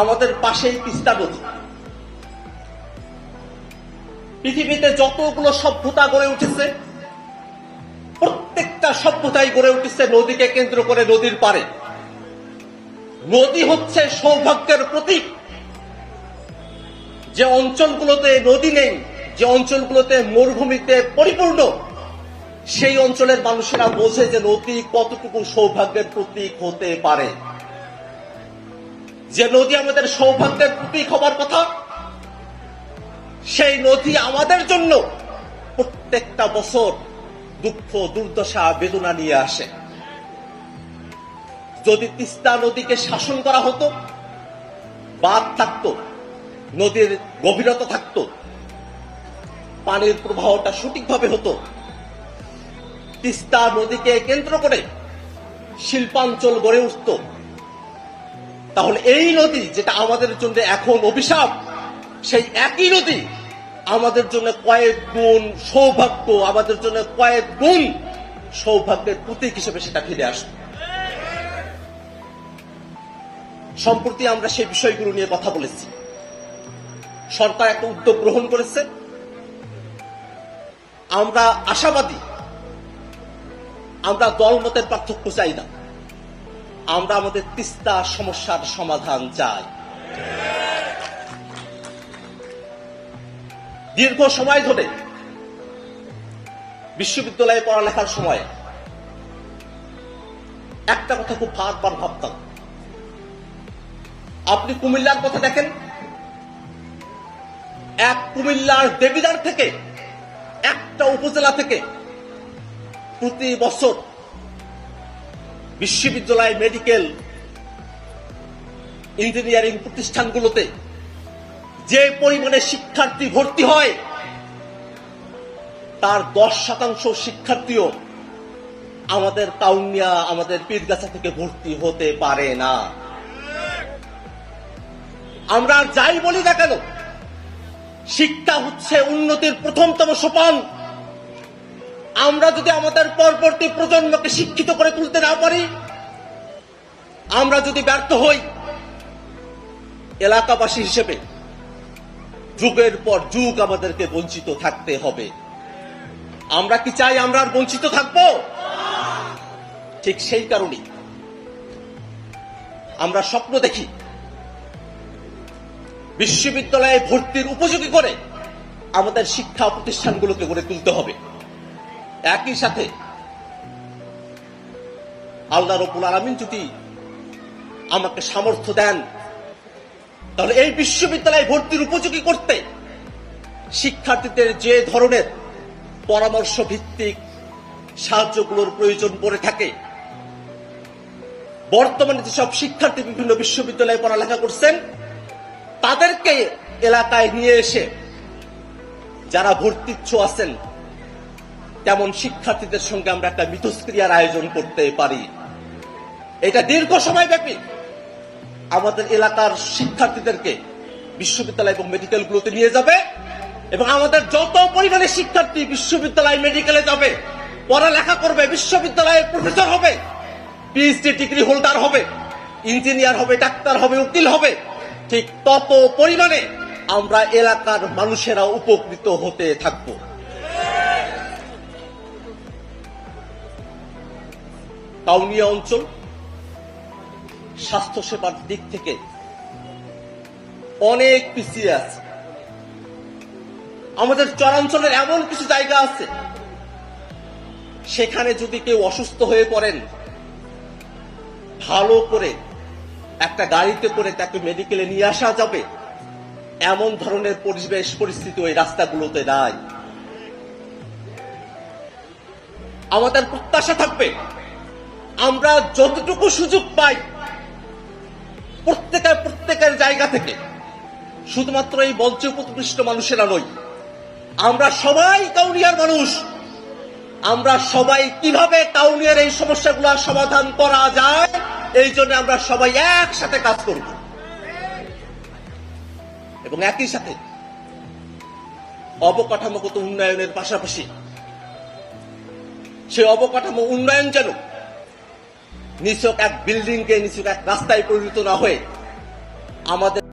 আমাদের পাশেই তিস্তা নদী। পৃথিবীতে যতগুলো সভ্যতা গড়ে উঠেছে, প্রত্যেকটা সভ্যতাই গড়ে উঠেছে নদীকে কেন্দ্র করে নদীর পারে নদী হচ্ছে সৌভাগ্যের প্রতীক। যে অঞ্চলগুলোতে নদী নেই, যে অঞ্চলগুলোতে মরুভূমিতে পরিপূর্ণ, সেই অঞ্চলের মানুষেরা বোঝে যে নদী কতটুকু সৌভাগ্যের প্রতীক হতে পারে। যে নদী আমাদের সৌভাগ্যের প্রতীক হবার কথা, সেই নদী আমাদের জন্য প্রত্যেকটা বছর দুঃখ, দুর্দশা, বেদনা নিয়ে আসে। যদি তিস্তা নদীকে শাসন করা হতো বাদ থাকতো, নদীর গভীরতা থাকতো, পানির প্রবাহটা সঠিকভাবে হতো, তিস্তা নদীকে কেন্দ্র করে শিল্পাঞ্চল গড়ে উঠত তাহলে এই নদী যেটা আমাদের জন্য এখন অভিশাপ, সেই একই নদী আমাদের জন্য কয়েক গুণ সৌভাগ্য, আমাদের জন্য কয়েক গুণ সৌভাগ্যের প্রতীক হিসেবে সেটা ফিরে আসবে। সম্প্রতি আমরা সেই বিষয়গুলো নিয়ে কথা বলেছি। সরকার একটা উদ্যোগ গ্রহণ করেছে। আমরা আশাবাদী, আমরা দলমতের পার্থক্য চাই না। আমরা আমাদের তিস্তা সমস্যার সমাধান চাই। দীর্ঘ সময় ধরে বিশ্ববিদ্যালয়ে পড়ালেখার সময় একটা কথা খুব বারবার ভাবতাম। আপনি কুমিল্লার কথা দেখেন? এক কুমিল্লার দেবিদার থেকে একটা উপজেলা থেকে প্রতি বছর বিশ্ববিদ্যালয় মেডিকেল ইঞ্জিনিয়ারিং প্রতিষ্ঠানগুলোতে যে পরিমাণে শিক্ষার্থী ভর্তি হয়, তার দশ শতাংশ শিক্ষার্থীও আমাদের কাউনিয়া আমাদের পীরগাছা থেকে ভর্তি হতে পারে না। আমরা যাই বলি না কেন, শিক্ষা হচ্ছে উন্নতির প্রথমতম সোপান। আমরা যদি আমাদের পরবর্তী প্রজন্মকে শিক্ষিত করে তুলতে না পারি, আমরা যদি ব্যর্থ হই, এলাকাবাসী হিসেবে যুগের পর যুগ আমাদেরকে বঞ্চিত থাকতে হবে। আমরা কি চাই আমরা আর বঞ্চিত থাকব? ঠিক সেই কারণেই আমরা স্বপ্ন দেখি, বিশ্ববিদ্যালয়ে ভর্তির উপযোগী করে আমাদের শিক্ষা প্রতিষ্ঠানগুলোকে গড়ে তুলতে হবে। একই সাথে আল্লাহ রবুল আলমিন যদি আমাকে সামর্থ্য দেন, তাহলে এই বিশ্ববিদ্যালয়ে ভর্তির উপযোগী করতে শিক্ষার্থীদের যে ধরনের পরামর্শ ভিত্তিক সাহায্যগুলোর প্রয়োজন পড়ে থাকে, বর্তমানে যেসব শিক্ষার্থী বিভিন্ন বিশ্ববিদ্যালয়ে পড়ালেখা করছেন, তাদেরকে এলাকায় নিয়ে এসে যারা ভর্তিচ্ছ আছেন তেমন শিক্ষার্থীদের সঙ্গে আমরা একটা মিথস্ক্রিয়ার আয়োজন করতে পারি। এটা দীর্ঘ সময় ব্যাপী আমাদের এলাকার শিক্ষার্থীদেরকে বিশ্ববিদ্যালয় এবং মেডিকেলগুলোতে নিয়ে যাবে এবং আমাদের যত পরিমাণে শিক্ষার্থী বিশ্ববিদ্যালয় মেডিকেলে যাবে, পড়ালেখা করবে বিশ্ববিদ্যালয়ে প্রফেসর হবে পিএইচডি ডিগ্রি হোল্ডার হবে, ইঞ্জিনিয়ার হবে, ডাক্তার হবে, উকিল হবে, ঠিক তত পরিমাণে আমরা এলাকার মানুষেরা উপকৃত হতে থাকব। কাউনিয়া অঞ্চল স্বাস্থ্য সেবার দিক থেকে অনেক পিছিয়ে আছে। আমাদের চরাঞ্চলের এমন কিছু জায়গা আছে, সেখানে যদি কেউ অসুস্থ হয়ে পড়েন, ভালো করে একটা গাড়িতে করে তাকে মেডিকেলে নিয়ে আসা যাবে। এমন ধরনের পরিবেশ, পরিস্থিতি ওই রাস্তাগুলোতে নাই। আমাদের প্রত্যাশা থাকবে আমরা যতটুকু সুযোগ পাই প্রত্যেকের প্রত্যেকের জায়গা থেকে, শুধুমাত্র এই মঞ্চে উপকৃষ্ট মানুষেরা নই। আমরা সবাই কাউনিয়ার মানুষ। আমরা সবাই কীভাবে কাউনিয়ার এই সমস্যাগুলো সমাধান করা যায়, এই জন্য আমরা সবাই একসাথে কাজ করব। এবং একই সাথে অবকাঠামোগত উন্নয়নের পাশাপাশি সেই অবকাঠামো উন্নয়ন যেন নিছক এক বিল্ডিং কে নিছক এক রাস্তায় পরিণত না হয়ে আমাদের